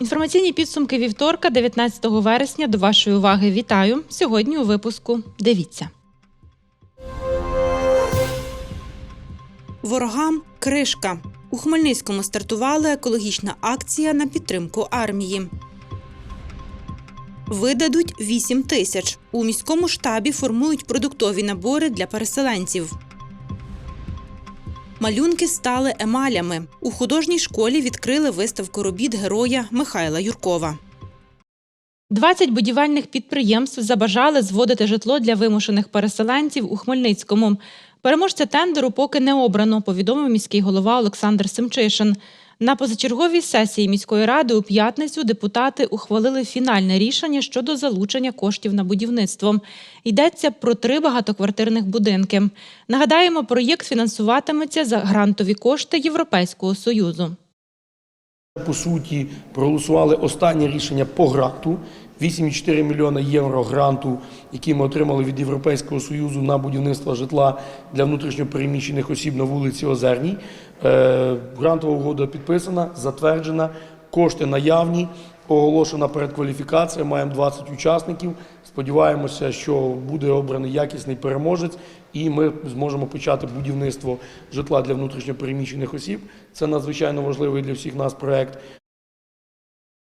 Інформаційні підсумки вівторка, 19 вересня. До вашої уваги вітаю. Сьогодні у випуску. Дивіться. Ворогам кришка. У Хмельницькому стартувала екологічна акція на підтримку армії. Видадуть 8 тисяч. У міському штабі формують продуктові набори для переселенців. Малюнки стали емалями. У художній школі відкрили виставку робіт героя Михайла Юркова. 20 будівельних підприємств забажали зводити житло для вимушених переселенців у Хмельницькому. Переможця тендеру поки не обрано, повідомив міський голова Олександр Семчишин. На позачерговій сесії міської ради у п'ятницю депутати ухвалили фінальне рішення щодо залучення коштів на будівництво. Йдеться про три багатоквартирних будинки. Нагадаємо, проєкт фінансуватиметься за грантові кошти Європейського союзу. По суті, проголосували останнє рішення по гранту. 8,4 мільйона євро гранту, який ми отримали від Європейського союзу на будівництво житла для внутрішньопереміщених осіб на вулиці Озерній. Е, Грантова угода підписана, затверджена, кошти наявні, оголошена передкваліфікація. Маємо 20 учасників. Сподіваємося, що буде обраний якісний переможець, і ми зможемо почати будівництво житла для внутрішньопереміщених осіб. Це надзвичайно важливий для всіх нас проект.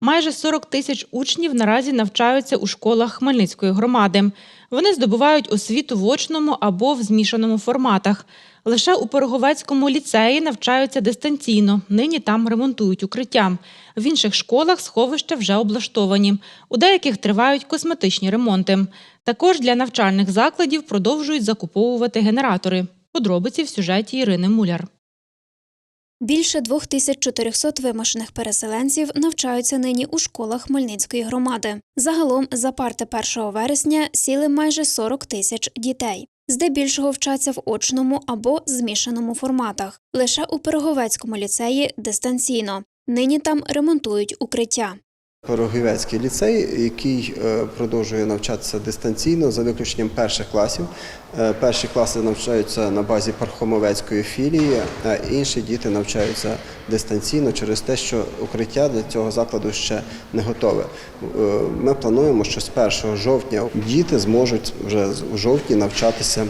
Майже 40 тисяч учнів наразі навчаються у школах Хмельницької громади. Вони здобувають освіту в очному або в змішаному форматах. Лише у Пироговецькому ліцеї навчаються дистанційно. Нині там ремонтують укриття. В інших школах сховища вже облаштовані. У деяких тривають косметичні ремонти. Також для навчальних закладів продовжують закуповувати генератори. Подробиці в сюжеті Ірини Муляр. Більше 2400 вимушених переселенців навчаються нині у школах Хмельницької громади. Загалом за парти 1 вересня сіли майже 40 тисяч дітей. Здебільшого вчаться в очному або змішаному форматах. Лише у Пироговецькому ліцеї дистанційно. Нині там ремонтують укриття. Пирогівецький ліцей, який е, продовжує навчатися дистанційно за виключенням перших класів. Е, Перші класи навчаються на базі Пархомовецької філії, а інші діти навчаються дистанційно через те, що укриття для цього закладу ще не готове. Е, Ми плануємо, що з 1 жовтня діти зможуть вже у жовтні навчатися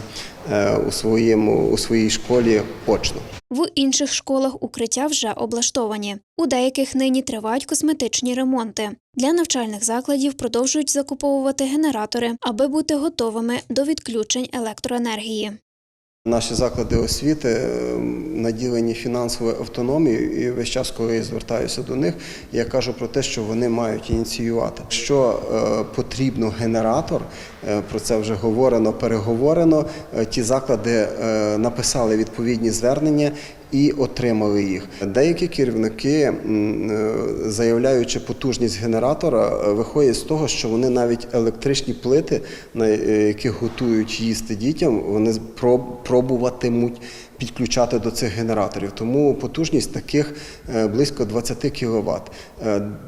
е, у своєму у своїй школі очно. В інших школах укриття вже облаштовані. У деяких нині тривають косметичні ремонти. Для навчальних закладів продовжують закуповувати генератори, аби бути готовими до відключень електроенергії. Наші заклади освіти е, наділені фінансовою автономією, і весь час, коли я звертаюся до них, я кажу про те, що вони мають ініціювати. Що е, потрібно генератор, про це вже говорено, переговорено. Е, Ті заклади е, написали відповідні звернення. І отримали їх. Деякі керівники, е, заявляючи потужність генератора, е, виходять з того, що вони навіть електричні плити, на е, яких готують їсти дітям, вони пробуватимуть підключати до цих генераторів. Тому потужність таких е, близько 20 кВт.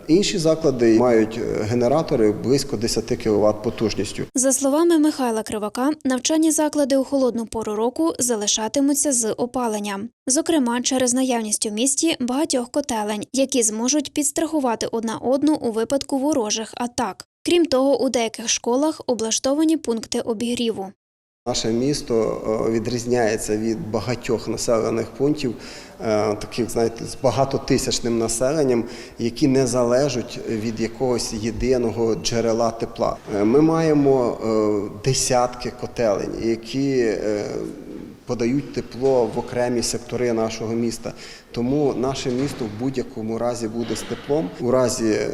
Інші заклади мають е, генератори близько 10 кВт потужністю. За словами Михайла Кривака, навчальні заклади у холодну пору року залишатимуться з опаленням. Зокрема, через наявність у місті багатьох котелень, які зможуть підстрахувати одна одну у випадку ворожих атак. Крім того, у деяких школах облаштовані пункти обігріву. Наше місто е, відрізняється від багатьох населених пунктів, е, таких, знаєте, з багатотисячним населенням, які не залежать від якогось єдиного джерела тепла. Е, Ми маємо десятки котелень, які подають тепло в окремі сектори нашого міста. Тому наше місто в будь-якому разі буде з теплом. У разі е,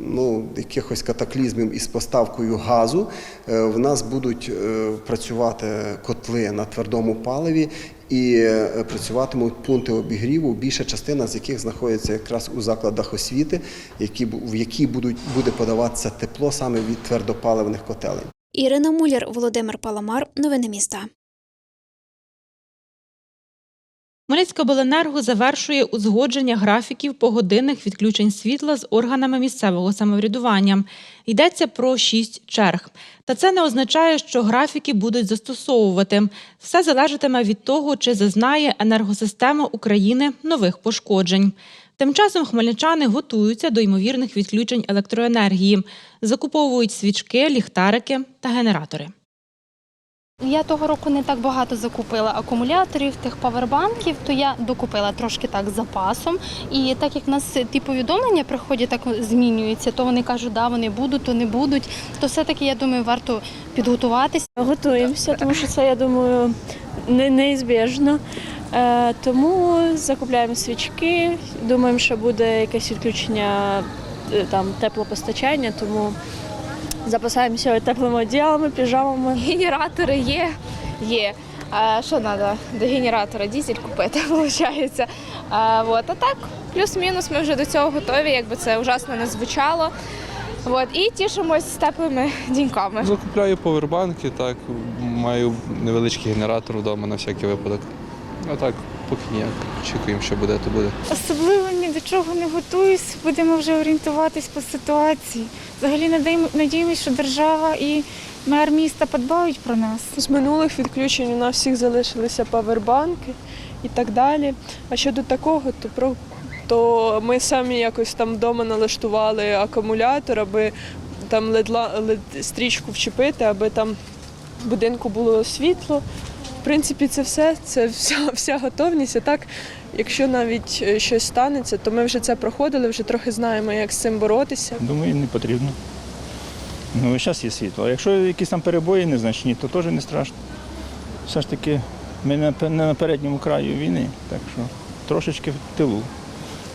ну, якихось катаклізмів із поставкою газу е, в нас будуть е, працювати котли на твердому паливі і працюватимуть пункти обігріву, більша частина з яких знаходиться якраз у закладах освіти, які, в які будуть, буде подаватися тепло саме від твердопаливних котелень. Ірина Муляр, Володимир Паламар. Новини міста. Хмельницька обленерго завершує узгодження графіків погодинних відключень світла з органами місцевого самоврядування. Йдеться про шість черг. Та це не означає, що графіки будуть застосовувати. Все залежатиме від того, чи зазнає енергосистема України нових пошкоджень. Тим часом хмельничани готуються до ймовірних відключень електроенергії, закуповують свічки, ліхтарики та генератори. Я того року не так багато закупила акумуляторів, тих павербанків, то я докупила трошки так запасом. І так як в нас ті повідомлення приходять, так змінюються, то вони кажуть, да, вони будуть, то не будуть. То все-таки я думаю, варто підготуватися. Готуємося, тому що це, я думаю, не, неізбіжно. Е, тому закупляємо свічки, думаємо, що буде якесь відключення е, там, теплопостачання, тому запасаємося теплими одіялами, піжамами. Генератори є, є. А що треба до генератора? Дізель купити, виходить. А, от, а так, плюс-мінус, ми вже до цього готові, якби це ужасно не звучало. От, і тішимось теплими діньками. Закупляю повербанки, так, маю невеличкий генератор вдома на всякий випадок. А так, поки ніяк. Очікуємо, що буде, то буде. Особливо до чого не готуюсь, будемо вже орієнтуватись по ситуації. Взагалі надіємо- надіємося, що держава і мер міста подбають про нас. З минулих відключень у нас всіх залишилися павербанки і так далі. А щодо такого, то про то ми самі якось там вдома налаштували акумулятор, аби там ледла, лед, стрічку вчепити, аби там в будинку було світло. В принципі, це все, це вся, вся готовність. А так, якщо навіть е, щось станеться, то ми вже це проходили, вже трохи знаємо, як з цим боротися. Думаю, не потрібно. Ну, зараз є світло. А якщо якісь там перебої незначні, то теж не страшно. Все ж таки, ми не на- передньому краю війни, так що трошечки в тилу.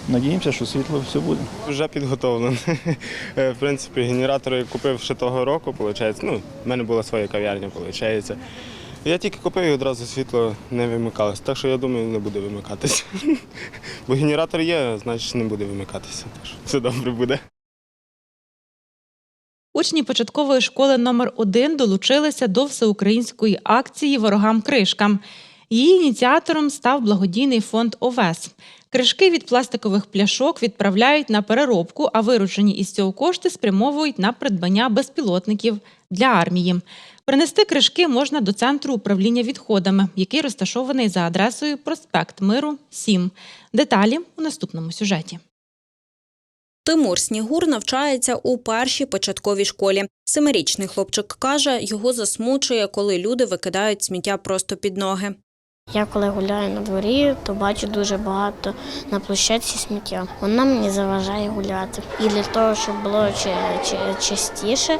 Надіємося, що світло все буде. Вже підготовлений. Е, В принципі, генератори купив ще того року, виходить. Ну, в мене була своя кав'ярня, виходить. Я тільки купив і одразу світло не вимикалося. Так що я думаю, не буде вимикатися. Бо генератор є, значить не буде вимикатися. Так що все добре буде. Учні початкової школи номер 1 долучилися до всеукраїнської акції Ворогам кришкам. Її ініціатором став благодійний фонд ОВЕС. Кришки від пластикових пляшок відправляють на переробку, а виручені із цього кошти спрямовують на придбання безпілотників для армії. Принести кришки можна до центру управління відходами, який розташований за адресою Проспект Миру 7. Деталі у наступному сюжеті. Тимур Снігур навчається у першій початковій школі. Семирічний хлопчик каже, його засмучує, коли люди викидають сміття просто під ноги. Я коли гуляю на дворі, то бачу дуже багато на площадці сміття. Вона мені заважає гуляти. І для того, щоб було чи, чи, частіше,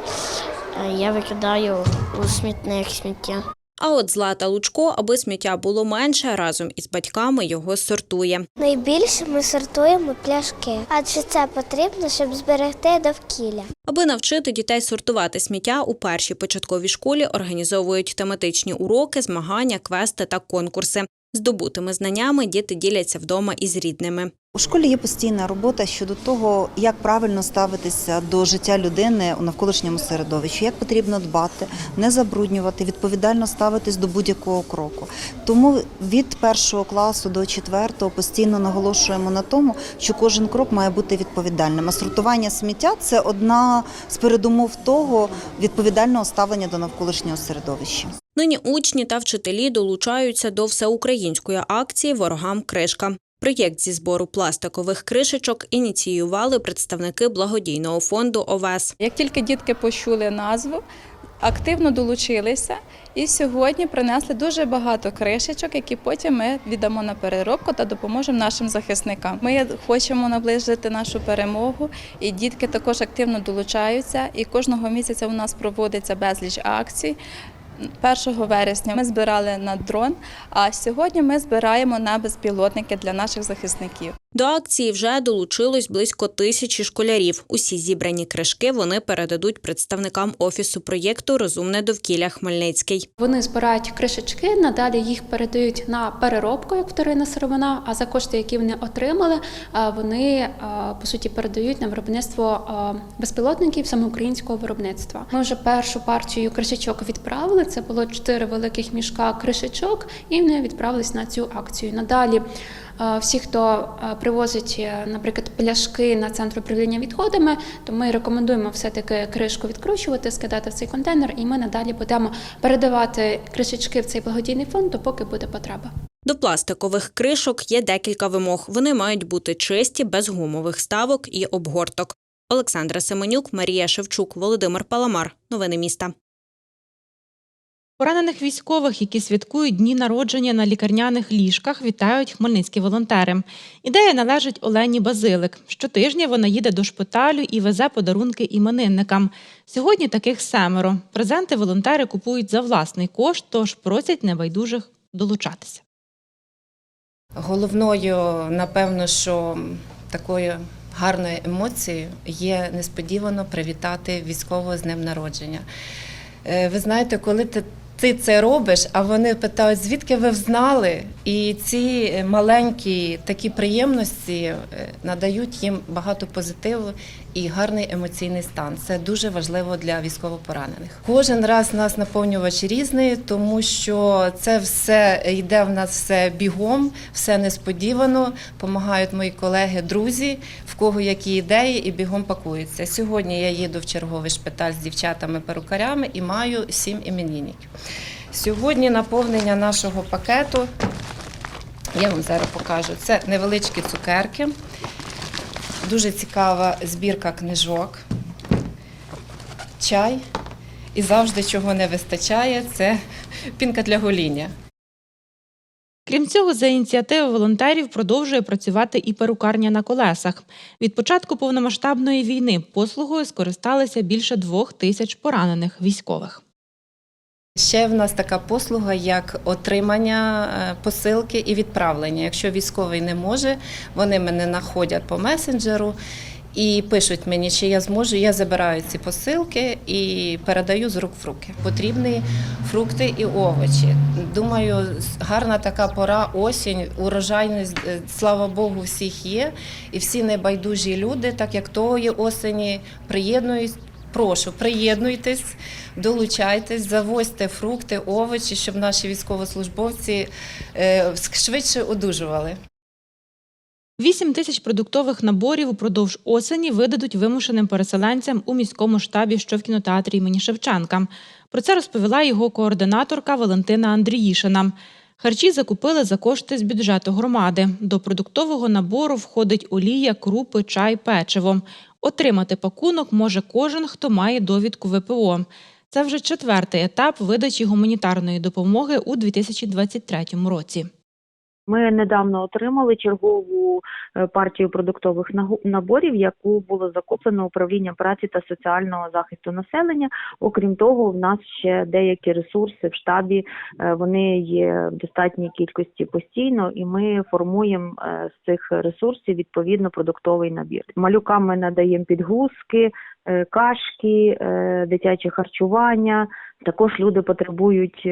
я викидаю у смітник сміття. А от Злата Лучко, аби сміття було менше, разом із батьками його сортує. Найбільше ми сортуємо пляшки, адже це потрібно, щоб зберегти довкілля. Аби навчити дітей сортувати сміття, у першій початковій школі організовують тематичні уроки, змагання, квести та конкурси. Здобутими знаннями діти діляться вдома із рідними. У школі є постійна робота щодо того, як правильно ставитися до життя людини у навколишньому середовищі, як потрібно дбати, не забруднювати, відповідально ставитись до будь-якого кроку. Тому від першого класу до четвертого постійно наголошуємо на тому, що кожен крок має бути відповідальним. А сортування сміття це одна з передумов того відповідального ставлення до навколишнього середовища. Нині учні та вчителі долучаються до всеукраїнської акції Ворогам кришка. Проєкт зі збору пластикових кришечок ініціювали представники благодійного фонду ОВЕС. Як тільки дітки почули назву, активно долучилися і сьогодні принесли дуже багато кришечок, які потім ми віддамо на переробку та допоможемо нашим захисникам. Ми хочемо наближити нашу перемогу, і дітки також активно долучаються. І кожного місяця у нас проводиться безліч акцій. 1 вересня ми збирали на дрон, а сьогодні ми збираємо на безпілотники для наших захисників. До акції вже долучилось близько тисячі школярів. Усі зібрані кришки вони передадуть представникам офісу проєкту Розумне довкілля Хмельницький. Вони збирають кришечки, надалі їх передають на переробку як вторинна сировина. А за кошти, які вони отримали, вони по суті передають на виробництво безпілотників саме українського виробництва. Ми вже першу партію кришечок відправили. Це було чотири великих мішка кришечок, і вони відправились на цю акцію. Надалі. Е, Всі, хто е, привозить, е, наприклад, пляшки на центр управління відходами, то ми рекомендуємо все-таки кришку відкручувати, скидати в цей контейнер, і ми надалі будемо передавати кришечки в цей благодійний фонд, допоки буде потреба. До пластикових кришок є декілька вимог. Вони мають бути чисті, без гумових ставок і обгорток. Олександра Семенюк, Марія Шевчук, Володимир Паламар. Новини міста. Поранених військових, які святкують дні народження на лікарняних ліжках, вітають хмельницькі волонтери. Ідея належить Олені Базилик. Щотижня вона їде до шпиталю і везе подарунки іменинникам. Сьогодні таких семеро. Презенти волонтери купують за власний кошт, тож просять небайдужих долучатися. Головною, напевно, що такою гарною емоцією є несподівано привітати військового з днем народження. Е, Ви знаєте, коли ти, ти це робиш, а вони питають, звідки ви взнали? І ці маленькі такі приємності е, надають їм багато позитиву і гарний емоційний стан. Це дуже важливо для військовопоранених. Кожен раз нас наповнювач різний, тому що це все йде в нас все бігом, все несподівано. Помагають мої колеги, друзі, в кого які ідеї, і бігом пакуються. Сьогодні я їду в черговий шпиталь з дівчатами-перукарями і маю сім іменинників. Сьогодні наповнення нашого пакету. Я вам зараз покажу. Це невеличкі цукерки. Дуже цікава збірка книжок, чай. І завжди чого не вистачає, це пінка для гоління. Крім цього, за ініціативи волонтерів продовжує працювати і перукарня на колесах. Від початку повномасштабної війни послугою скористалися більше двох тисяч поранених військових. Ще в нас така послуга, як отримання е, посилки і відправлення. Якщо військовий не може, вони мене знаходять по месенджеру і пишуть мені, чи я зможу. Я забираю ці посилки і передаю з рук в руки. Потрібні фрукти і овочі. Думаю, гарна така пора, осінь, урожайність, е, слава Богу, всіх є. І всі небайдужі люди, так як тої осені, приєднують. Прошу, приєднуйтесь, долучайтесь, завозьте фрукти, овочі, щоб наші військовослужбовці е, швидше одужували. Вісім тисяч продуктових наборів упродовж осені видадуть вимушеним переселенцям у міському штабі, що в кінотеатрі імені Шевченка. Про це розповіла його координаторка Валентина Андріїшина. Харчі закупили за кошти з бюджету громади. До продуктового набору входить олія, крупи, чай, печиво. Отримати пакунок може кожен, хто має довідку ВПО. Це вже четвертий етап видачі гуманітарної допомоги у 2023 році. Ми недавно отримали чергову е, партію продуктових наборів, яку було закуплено управлінням праці та соціального захисту населення. Окрім того, в нас ще деякі ресурси в штабі. е, Вони є в достатній кількості постійно, і ми формуємо е, з цих ресурсів відповідно продуктовий набір. Малюкам надаємо підгузки, кашки, дитяче харчування. Також люди потребують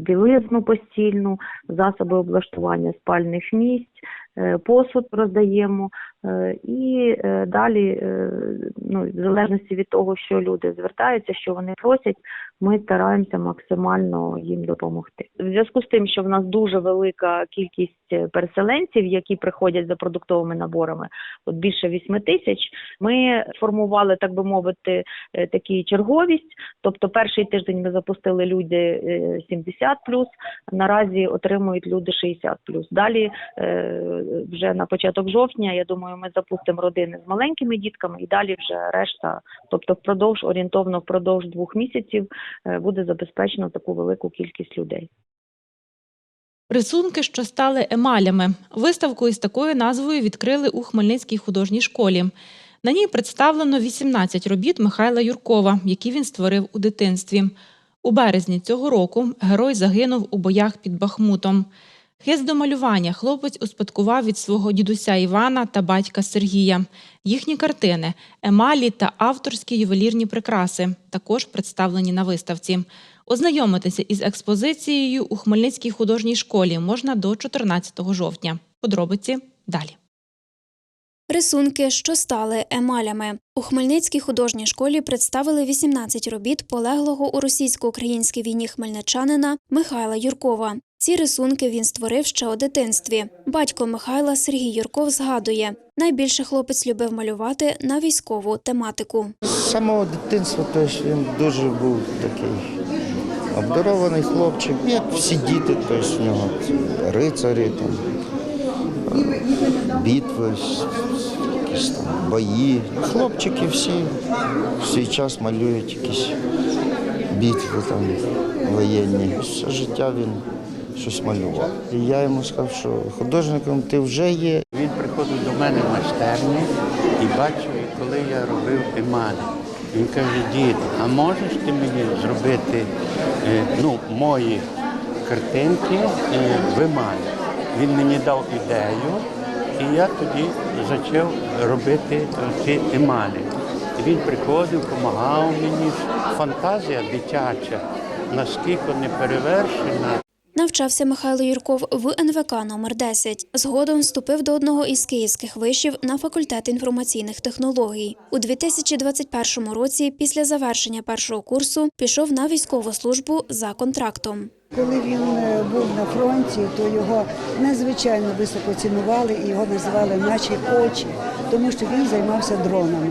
білизну постільну, засоби облаштування спальних місць, посуд роздаємо. е, І е, далі, е, ну, в залежності від того, що люди звертаються, що вони просять, ми стараємося максимально їм допомогти. В зв'язку з тим, що в нас дуже велика кількість е, переселенців, які приходять за продуктовими наборами, от більше 8 тисяч, ми сформували, так би мовити, е, такі черговість. Тобто перший тиждень ми запустили люди е, 70 наразі отримують люди 60 Далі е, вже на початок жовтня, я думаю, ми запустимо родини з маленькими дітками і далі вже решта. Тобто, впродовж орієнтовно впродовж двох місяців е, буде забезпечено таку велику кількість людей. Рисунки, що стали емалями. Виставку із такою назвою відкрили у Хмельницькій художній школі. На ній представлено 18 робіт Михайла Юркова, які він створив у дитинстві. У березні цього року герой загинув у боях під Бахмутом. Хист до малювання хлопець успадкував від свого дідуся Івана та батька Сергія. Їхні картини, емалі та авторські ювелірні прикраси також представлені на виставці. Ознайомитися із експозицією у Хмельницькій художній школі можна до 14 жовтня. Подробиці далі. Рисунки, що стали емалями. У Хмельницькій художній школі представили 18 робіт полеглого у російсько-українській війні хмельничанина Михайла Юркова. Ці рисунки він створив ще у дитинстві. Батько Михайла Сергій Юрков згадує, найбільше хлопець любив малювати на військову тематику. З самого дитинства тобто він дуже був такий обдарований хлопчик, як всі діти, тобто в нього рицарі, там, битви, якісь там бої. Хлопчики всі в свій час малюють якісь битви там воєнні. Все життя він щось малював. І я йому сказав, що художником ти вже є. Він приходив до мене в майстерню і бачив, коли я робив емалі. Він каже, дід, а можеш ти мені зробити е, ну, мої картинки е, в емалі? Він мені дав ідею, і я тоді почав робити ці емалі. Він приходив, допомагав мені. Фантазія дитяча, наскільки не перевершена. Навчався Михайло Юрков в НВК номер 10 Згодом вступив до одного із київських вишів на факультет інформаційних технологій. У 2021 році, після завершення першого курсу, пішов на військову службу за контрактом. Коли він е, був на фронті, то його надзвичайно високо цінували і його називали наші очі, тому що він займався дронами,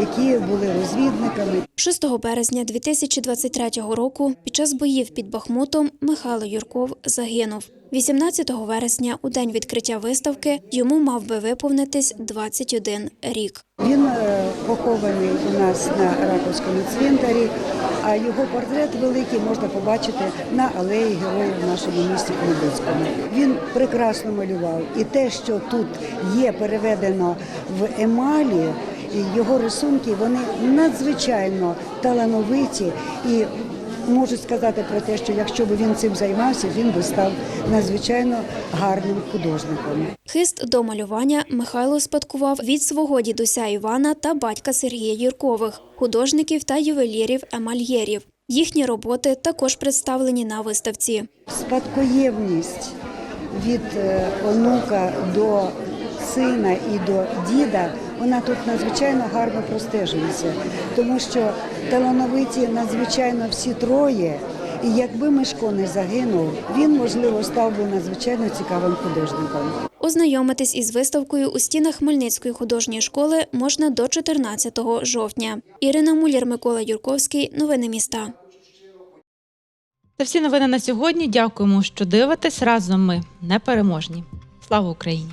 які були розвідниками. 6 березня 2023 року під час боїв під Бахмутом Михайло Юрков загинув. 18 вересня, у день відкриття виставки, йому мав би виповнитись 21 рік. Він е, похований у нас на Раковському цвинтарі, а його портрет великий можна побачити на алеї героїв в нашому місті Хмельницькому. Він прекрасно малював, і те, що тут є переведено в емалі. Його рисунки вони надзвичайно талановиті і можу сказати про те, що якщо б він цим займався, він би став надзвичайно гарним художником. Хист до малювання Михайло спадкував від свого дідуся Івана та батька Сергія Юркових, художників та ювелірів емальєрів. Їхні роботи також представлені на виставці. Спадкоємність від е, онука до сина і до діда, вона тут надзвичайно гарно простежується, тому що талановиті надзвичайно всі троє. І якби Мишко не загинув, він можливо став би надзвичайно цікавим художником. Ознайомитись із виставкою у стінах Хмельницької художньої школи можна до 14 жовтня. Ірина Муляр, Микола Юрковський. Новини міста. Це всі новини на сьогодні. Дякуємо, що дивитесь. Разом ми непереможні. Слава Україні!